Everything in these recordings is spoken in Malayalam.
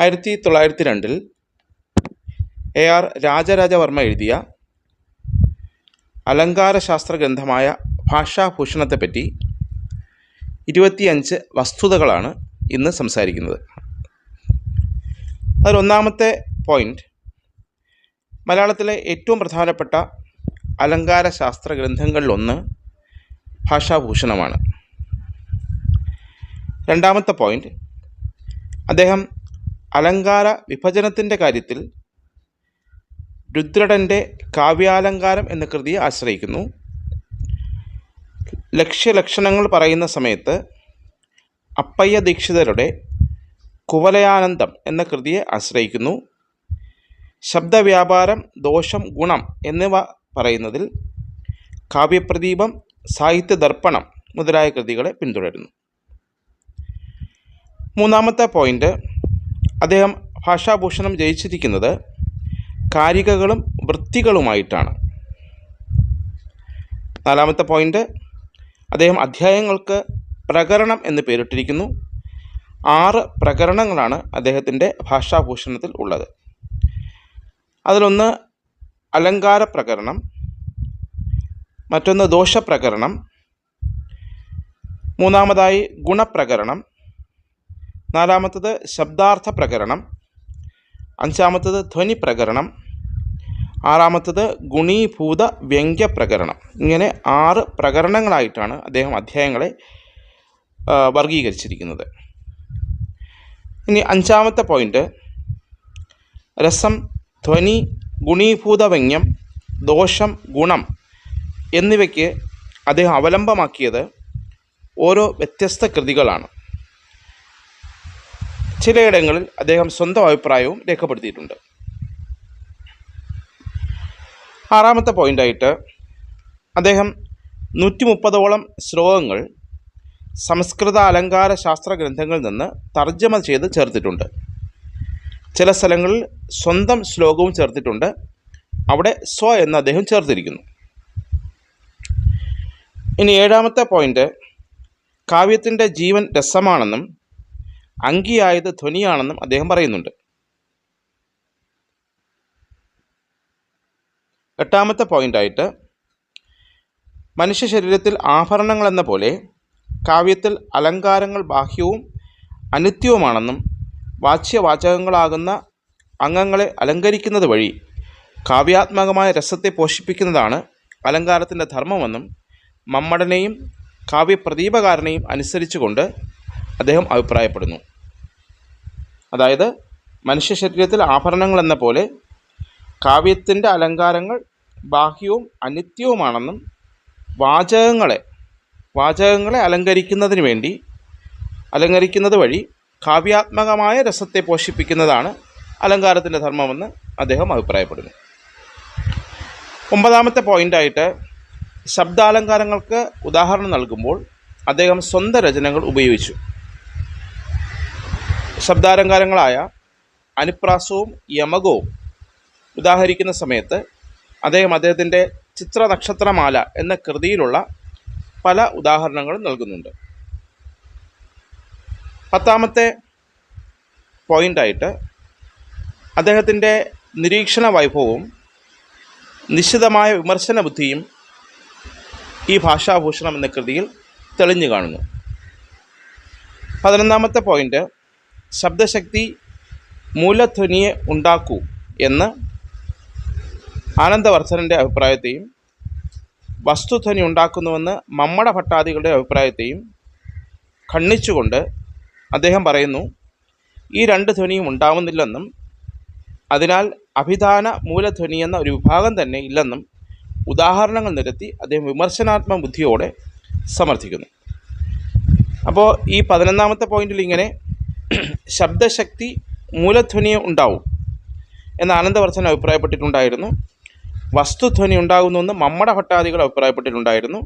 ആയിരത്തി തൊള്ളായിരത്തി രണ്ടിൽ എ ആർ രാജരാജവർമ്മ എഴുതിയ അലങ്കാരശാസ്ത്ര ഗ്രന്ഥമായ ഭാഷാഭൂഷണത്തെപ്പറ്റി ഇരുപത്തിയഞ്ച് വസ്തുതകളാണ് ഇന്ന് സംസാരിക്കുന്നത്. അതിലൊന്നാമത്തെ പോയിന്റ് മലയാളത്തിലെ ഏറ്റവും പ്രധാനപ്പെട്ട അലങ്കാരശാസ്ത്ര ഗ്രന്ഥങ്ങളിലൊന്ന് ഭാഷാഭൂഷണമാണ്. രണ്ടാമത്തെ പോയിന്റ് അദ്ദേഹം അലങ്കാര വിഭജനത്തിന്റെ കാര്യത്തിൽ രുദ്രടന്റെ കാവ്യാലങ്കാരം എന്ന കൃതിയെ ആശ്രയിക്കുന്നു. ലക്ഷ്യലക്ഷണങ്ങൾ പറയുന്ന സമയത്ത് അപ്പയ്യ ദീക്ഷിതരുടെ കുവലയാനന്ദം എന്ന കൃതിയെ ആശ്രയിക്കുന്നു. ശബ്ദവ്യാപാരം ദോഷം ഗുണം എന്നിവ പറയുന്നതിൽ കാവ്യപ്രദീപം സാഹിത്യ ദർപ്പണം മുതലായ കൃതികളെ പിന്തുടരുന്നു. മൂന്നാമത്തെ പോയിന്റ് അദ്ദേഹം ഭാഷാഭൂഷണം ജയിച്ചിരിക്കുന്നത് കാരികകളും വൃത്തികളുമായിട്ടാണ്. നാലാമത്തെ പോയിന്റ് അദ്ദേഹം അധ്യായങ്ങൾക്ക് പ്രകരണം എന്ന് പേരിട്ടിരിക്കുന്നു. ആറ് പ്രകരണങ്ങളാണ് അദ്ദേഹത്തിന്റെ ഭാഷാഭൂഷണത്തിൽ ഉള്ളത്. അതിലൊന്ന് അലങ്കാര പ്രകരണം മറ്റൊന്ന് ദോഷപ്രകരണം മൂന്നാമതായി ഗുണപ്രകരണം നാലാമത്തത് ശബ്ദാർത്ഥ പ്രകരണം. അഞ്ചാമത്തത് ധ്വനി പ്രകരണം. ആറാമത്തത് ഗുണീഭൂത വ്യംഗ്യ പ്രകരണം. ഇങ്ങനെ ആറ് പ്രകരണങ്ങളായിട്ടാണ് അദ്ദേഹം അധ്യായങ്ങളെ വർഗീകരിച്ചിരിക്കുന്നത് ഇനി അഞ്ചാമത്തെ പോയിന്റ്. രസം ധ്വനി ഗുണീഭൂത വ്യംഗ്യം ദോഷം ഗുണം എന്നിവയ്ക്ക് അദ്ദേഹം അവലംബമാക്കിയത് ഓരോ വ്യത്യസ്ത കൃതികളാണ്. ചിലയിടങ്ങളിൽ അദ്ദേഹം സ്വന്തം അഭിപ്രായവും രേഖപ്പെടുത്തിയിട്ടുണ്ട്. ആറാമത്തെ പോയിന്റായിട്ട് അദ്ദേഹം നൂറ്റി മുപ്പതോളം ശ്ലോകങ്ങൾ സംസ്കൃത അലങ്കാര ശാസ്ത്ര ഗ്രന്ഥങ്ങളിൽ നിന്ന് തർജമ ചെയ്ത് ചേർത്തിട്ടുണ്ട്. ചില സ്ഥലങ്ങളിൽ സ്വന്തം ശ്ലോകവും ചേർത്തിട്ടുണ്ട്. അവിടെ സ്വ എന്ന് അദ്ദേഹം ചേർത്തിരിക്കുന്നു. ഇനി ഏഴാമത്തെ പോയിന്റ് കാവ്യത്തിന്റെ ജീവൻ രസമാണെന്നും അങ്കിയായത് ധ്വനിയാണെന്നും അദ്ദേഹം പറയുന്നുണ്ട്. എട്ടാമത്തെ പോയിന്റായിട്ട് മനുഷ്യ ശരീരത്തിൽ ആഭരണങ്ങൾ എന്ന പോലെ കാവ്യത്തിൽ അലങ്കാരങ്ങൾ ബാഹ്യവും അനിത്യവുമാണെന്നും വാച്യവാചകങ്ങളാകുന്ന അംഗങ്ങളെ അലങ്കരിക്കുന്നത് വഴി കാവ്യാത്മകമായ രസത്തെ പോഷിപ്പിക്കുന്നതാണ് അലങ്കാരത്തിന്റെ ധർമ്മമെന്നും മമ്മടനെയും കാവ്യപ്രദീപകാരനെയും അനുസരിച്ചുകൊണ്ട് അദ്ദേഹം അഭിപ്രായപ്പെടുന്നു. അതായത് മനുഷ്യ ശരീരത്തിൽ ആഭരണങ്ങൾ എന്ന പോലെ കാവ്യത്തിന്റെ അലങ്കാരങ്ങൾ ബാഹ്യവും അനിത്യവുമാണെന്നും വാചകങ്ങളെ വാചകങ്ങളെ അലങ്കരിക്കുന്നതിന് വേണ്ടി അലങ്കരിക്കുന്നത് വഴി കാവ്യാത്മകമായ രസത്തെ പോഷിപ്പിക്കുന്നതാണ് അലങ്കാരത്തിന്റെ ധർമ്മമെന്ന് അദ്ദേഹം അഭിപ്രായപ്പെടുന്നു. ഒമ്പതാമത്തെ പോയിന്റായിട്ട് ശബ്ദാലങ്കാരങ്ങൾക്ക് ഉദാഹരണം നൽകുമ്പോൾ അദ്ദേഹം സ്വന്തം രചനകൾ ഉപയോഗിച്ചു. ശബ്ദാലങ്കാരങ്ങളായ അനുപ്രാസവും യമകവും ഉദാഹരിക്കുന്ന സമയത്ത് അദ്ദേഹം അദ്ദേഹത്തിന്റെ ചിത്രനക്ഷത്രമാല എന്ന കൃതിയിലുള്ള പല ഉദാഹരണങ്ങളും നൽകുന്നുണ്ട്. പത്താമത്തെ പോയിന്റായിട്ട് അദ്ദേഹത്തിന്റെ നിരീക്ഷണ വൈഭവവും നിശ്ചിതമായ വിമർശന ബുദ്ധിയും ഈ ഭാഷാഭൂഷണം എന്ന കൃതിയിൽ തെളിഞ്ഞു കാണുന്നു. പതിനൊന്നാമത്തെ പോയിന്റ് ശബ്ദശക്തി മൂലധ്വനിയെ ഉണ്ടാക്കൂ എന്ന് ആനന്ദവർദ്ധനന്റെ അഭിപ്രായത്തെയും വസ്തുധ്വനി ഉണ്ടാക്കുന്നുവെന്ന് മമ്മട ഭട്ടാദികളുടെ അഭിപ്രായത്തെയും ഖണ്ണിച്ചുകൊണ്ട് അദ്ദേഹം പറയുന്നു ഈ രണ്ട് ധ്വനിയും ഉണ്ടാവുന്നില്ലെന്നും അതിനാൽ അഭിധാന മൂലധ്വനി എന്ന ഒരു വിഭാഗം തന്നെ ഇല്ലെന്നും ഉദാഹരണങ്ങൾ നിരത്തി അദ്ദേഹം വിമർശനാത്മ ബുദ്ധിയോടെ സമർത്ഥിക്കുന്നു. അപ്പോൾ ഈ പതിനൊന്നാമത്തെ പോയിന്റിൽ ഇങ്ങനെ ശബ്ദശക്തി മൂലധ്വനിയെ ഉണ്ടാവും എന്ന് ആനന്ദവർദ്ധൻ അഭിപ്രായപ്പെട്ടിട്ടുണ്ടായിരുന്നു. വസ്തുധ്വനി ഉണ്ടാകുന്നുവെന്ന് മമ്മട ഭട്ടാദികൾ അഭിപ്രായപ്പെട്ടിട്ടുണ്ടായിരുന്നു.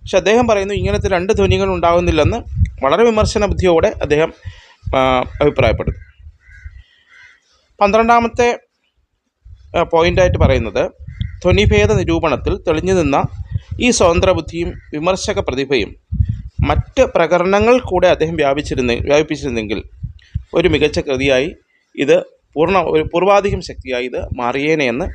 പക്ഷെ അദ്ദേഹം പറയുന്നു ഇങ്ങനത്തെ രണ്ട് ധ്വനികൾ ഉണ്ടാകുന്നില്ലെന്ന് വളരെ വിമർശന ബുദ്ധിയോടെ അദ്ദേഹം അഭിപ്രായപ്പെടുന്നു. പന്ത്രണ്ടാമത്തെ പോയിന്റായിട്ട് പറയുന്നത് ധ്വനിഭേദ നിരൂപണത്തിൽ തെളിഞ്ഞു നിന്ന ഈ സ്വതന്ത്ര ബുദ്ധിയും വിമർശക പ്രതിഭയും മറ്റ് പ്രകരണങ്ങൾ കൂടെ അദ്ദേഹം വ്യാപിച്ചിരുന്ന വ്യാപിപ്പിച്ചിരുന്നെങ്കിൽ ഒരു മികച്ച കൃതിയായി ഇത് പൂർണ ഒരു പൂർവാധികം ശക്തിയായി ഇത് മാറിയേനെ എന്ന്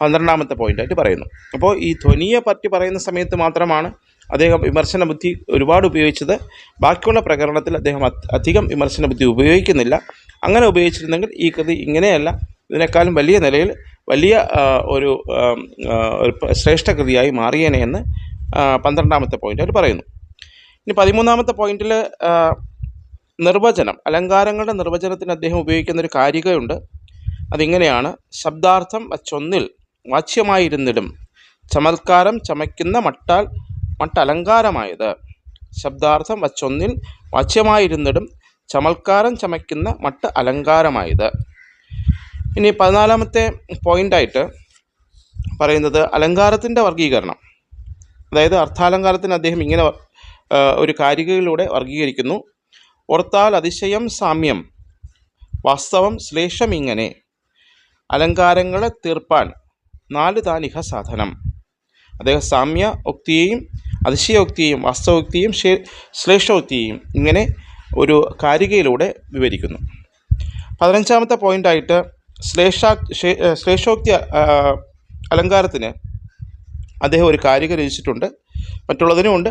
പന്ത്രണ്ടാമത്തെ പോയിന്റായിട്ട് പറയുന്നു. അപ്പോൾ ഈ ധ്വനിയെ പറ്റി പറയുന്ന സമയത്ത് മാത്രമാണ് അദ്ദേഹം വിമർശന ബുദ്ധി ഒരുപാട് ഉപയോഗിച്ചത്. ബാക്കിയുള്ള പ്രകരണത്തിൽ അദ്ദേഹം അധികം വിമർശന ബുദ്ധി ഉപയോഗിക്കുന്നില്ല. അങ്ങനെ ഉപയോഗിച്ചിരുന്നെങ്കിൽ ഈ കൃതി ഇങ്ങനെയല്ല. ഇതിനേക്കാളും വലിയ നിലയിൽ വലിയ ഒരു ശ്രേഷ്ഠ കൃതിയായി മാറിയേനെ എന്ന് പന്ത്രണ്ടാമത്തെ പന്ത്രണ്ടാമത്തെ പോയിന്റായിട്ട് പറയുന്നു. ഇനി പതിമൂന്നാമത്തെ പോയിന്റിൽ നിർവചനം അലങ്കാരങ്ങളുടെ നിർവചനത്തിന് അദ്ദേഹം ഉപയോഗിക്കുന്ന ഒരു കാരികയുണ്ട്. അതിങ്ങനെയാണ് ശബ്ദാർത്ഥം വച്ചൊന്നിൽ വാച്യമായിരുന്നിടും. ചമത്കാരം ചമയ്ക്കുന്ന മട്ടാൽ മട്ടലങ്കാരമായത്. ശബ്ദാർത്ഥം വച്ചൊന്നിൽ വാച്യമായിരുന്നിടും ചമൽക്കാരം ചമയ്ക്കുന്ന മട്ട് അലങ്കാരമായത്. ഇനി പതിനാലാമത്തെ പോയിന്റായിട്ട് പറയുന്നത് അലങ്കാരത്തിന്റെ വർഗീകരണം അതായത് അർത്ഥാലങ്കാരത്തിന് അദ്ദേഹം ഇങ്ങനെ ഒരു കാരികയിലൂടെ വർഗീകരിക്കുന്നു ഓർത്താൽ അതിശയം സാമ്യം. വാസ്തവം ശ്ലേഷം ഇങ്ങനെ. അലങ്കാരങ്ങളെ തീർപ്പാൻ നാല് താനിഹ സാധനം. അദ്ദേഹം സാമ്യ ഉക്തിയെയും അതിശയോക്തിയെയും വാസ്തവോക്തിയെയും ശ്ലേഷോക്തിയെയും ഇങ്ങനെ ഒരു കാരികയിലൂടെ വിവരിക്കുന്നു. പതിനഞ്ചാമത്തെ പോയിന്റായിട്ട് ശ്ലേഷാ ശ്ലേഷോക്തി അലങ്കാരത്തിന് അദ്ദേഹം ഒരു കാരിക രചിച്ചിട്ടുണ്ട്. മറ്റുള്ളതിനുമുണ്ട്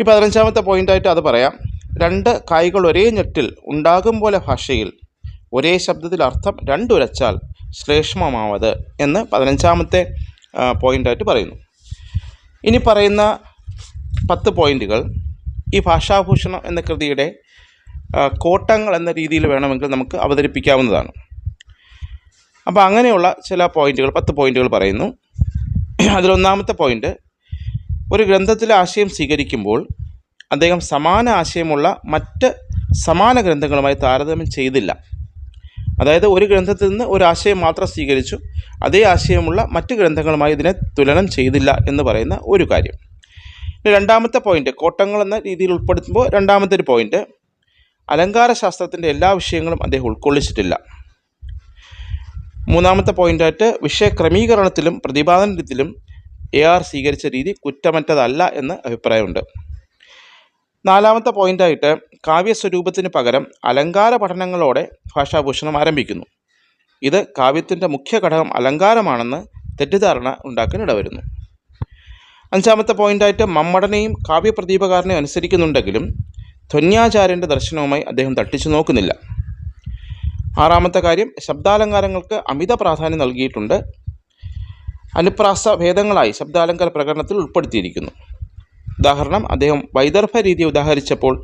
ഈ പതിനഞ്ചാമത്തെ പോയിന്റായിട്ട് അത് പറയാം. രണ്ട് കായ്കൾ ഒരേ ഞെട്ടിൽ ഉണ്ടാകും പോലെ ഭാഷയിൽ. ഒരേ ശബ്ദത്തിൽ അർത്ഥം രണ്ടുരച്ചാൽ ശ്ലേഷ്മമാവത് എന്ന് പതിനഞ്ചാമത്തെ പോയിന്റായിട്ട് പറയുന്നു. ഇനി പറയുന്ന പത്ത് പോയിന്റുകൾ. ഈ ഭാഷാഭൂഷണം എന്ന കൃതിയുടെ കോട്ടങ്ങൾ എന്ന രീതിയിൽ വേണമെങ്കിൽ നമുക്ക് അവതരിപ്പിക്കാവുന്നതാണ്. അപ്പോൾ അങ്ങനെയുള്ള ചില പോയിന്റുകൾ പത്ത് പോയിന്റുകൾ പറയുന്നു. അതിലൊന്നാമത്തെ പോയിന്റ് ഒരു ഗ്രന്ഥത്തിലെ ആശയം സ്വീകരിക്കുമ്പോൾ അദ്ദേഹം സമാന ആശയമുള്ള മറ്റ് സമാന ഗ്രന്ഥങ്ങളുമായി താരതമ്യം ചെയ്തില്ല. അതായത് ഒരു ഗ്രന്ഥത്തിൽ നിന്ന് ഒരു ആശയം മാത്രം സ്വീകരിച്ചു അതേ ആശയമുള്ള മറ്റ് ഗ്രന്ഥങ്ങളുമായി ഇതിനെ തുലനം ചെയ്തില്ല എന്ന് പറയുന്ന ഒരു കാര്യം. രണ്ടാമത്തെ പോയിന്റ് കോട്ടങ്ങൾ എന്ന രീതിയിൽ ഉൾപ്പെടുത്തുമ്പോൾ രണ്ടാമത്തെ ഒരു പോയിന്റ് അലങ്കാര ശാസ്ത്രത്തിന്റെ എല്ലാ വിഷയങ്ങളും അദ്ദേഹം ഉൾക്കൊള്ളിച്ചിട്ടില്ല. മൂന്നാമത്തെ പോയിന്റായിട്ട് വിഷയക്രമീകരണത്തിലും പ്രതിപാദനത്തിലും എ ആർ സ്വീകരിച്ച രീതി കുറ്റമറ്റതല്ല എന്ന് അഭിപ്രായമുണ്ട്. നാലാമത്തെ പോയിന്റായിട്ട് കാവ്യസ്വരൂപത്തിന് പകരം അലങ്കാര പഠനങ്ങളോടെ ഭാഷാഭൂഷണം ആരംഭിക്കുന്നു. ഇത് കാവ്യത്തിന്റെ മുഖ്യ ഘടകം അലങ്കാരമാണെന്ന് തെറ്റിദ്ധാരണ ഉണ്ടാക്കാൻ ഇടവരുന്നു. അഞ്ചാമത്തെ പോയിന്റായിട്ട് മമ്മടനെയും കാവ്യപ്രദീപകാരനെയും അനുസരിക്കുന്നുണ്ടെങ്കിലും ധ്വന്യാചാര്യന്റെ ദർശനവുമായി അദ്ദേഹം തട്ടിച്ചു നോക്കുന്നില്ല. ആറാമത്തെ കാര്യം ശബ്ദാലങ്കാരങ്ങൾക്ക് അമിത പ്രാധാന്യം നൽകിയിട്ടുണ്ട്. അനുപ്രാസ ഭേദങ്ങളായി ശബ്ദാലങ്കാര പ്രകടനത്തിൽ ഉൾപ്പെടുത്തിയിരിക്കുന്നു. ഉദാഹരണം അദ്ദേഹം വൈദർഭ രീതി ഉദാഹരിച്ചപ്പോൾ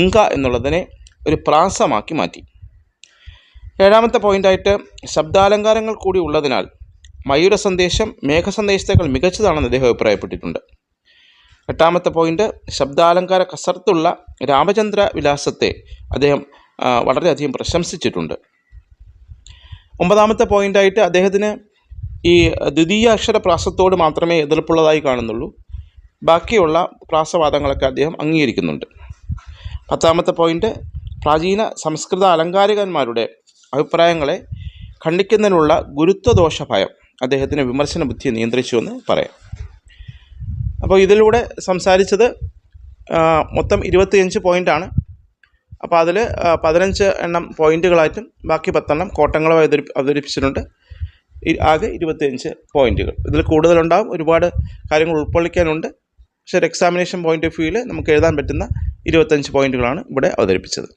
ഇങ്ക എന്നുള്ളതിനെ ഒരു പ്രാസമാക്കി മാറ്റി. ഏഴാമത്തെ പോയിന്റായിട്ട് ശബ്ദാലങ്കാരങ്ങൾ കൂടി ഉള്ളതിനാൽ മയൂര സന്ദേശം മേഘസന്ദേശത്തേക്കാൾ മികച്ചതാണെന്ന് അദ്ദേഹം അഭിപ്രായപ്പെട്ടിട്ടുണ്ട്. എട്ടാമത്തെ പോയിന്റ് ശബ്ദാലങ്കാര കസർത്തുള്ള രാമചന്ദ്ര വിലാസത്തെ അദ്ദേഹം വളരെയധികം പ്രശംസിച്ചിട്ടുണ്ട്. ഒമ്പതാമത്തെ പോയിന്റായിട്ട് അദ്ദേഹത്തിന് ഈ ദ്വിതീയ അക്ഷര പ്രാസത്തോട് മാത്രമേ എതിർപ്പുള്ളതായി കാണുന്നുള്ളൂ. ബാക്കിയുള്ള പ്രാസവാദങ്ങളൊക്കെ അദ്ദേഹം അംഗീകരിക്കുന്നുണ്ട്. പത്താമത്തെ പോയിന്റ് പ്രാചീന സംസ്കൃത അലങ്കാരികന്മാരുടെ അഭിപ്രായങ്ങളെ ഖണ്ഡിക്കുന്നതിനുള്ള ഗുരുത്വദോഷ ഭയം അദ്ദേഹത്തിന്റെ വിമർശന ബുദ്ധി നിയന്ത്രിച്ചു എന്ന് പറയാം. അപ്പോൾ ഇതിലൂടെ സംസാരിച്ചത് മൊത്തം ഇരുപത്തിയഞ്ച് പോയിന്റാണ് അപ്പോൾ അതിൽ പതിനഞ്ച് എണ്ണം പോയിന്റുകളായിട്ടും ബാക്കി പത്തെണ്ണം കോട്ടങ്ങളുമായി അവതരി അവതരിപ്പിച്ചിട്ടുണ്ട്. ആകെ ഇരുപത്തിയഞ്ച് പോയിന്റുകൾ. ഇതിൽ കൂടുതലുണ്ടാകും ഒരുപാട് കാര്യങ്ങൾ ഉൾക്കൊള്ളിക്കാനുണ്ട്. പക്ഷേ ഒരു എക്സാമിനേഷൻ പോയിന്റ് ഓഫ് വ്യൂവിൽ നമുക്ക് എഴുതാൻ പറ്റുന്ന ഇരുപത്തഞ്ച് പോയിന്റുകളാണ് ഇവിടെ അവതരിപ്പിച്ചത്.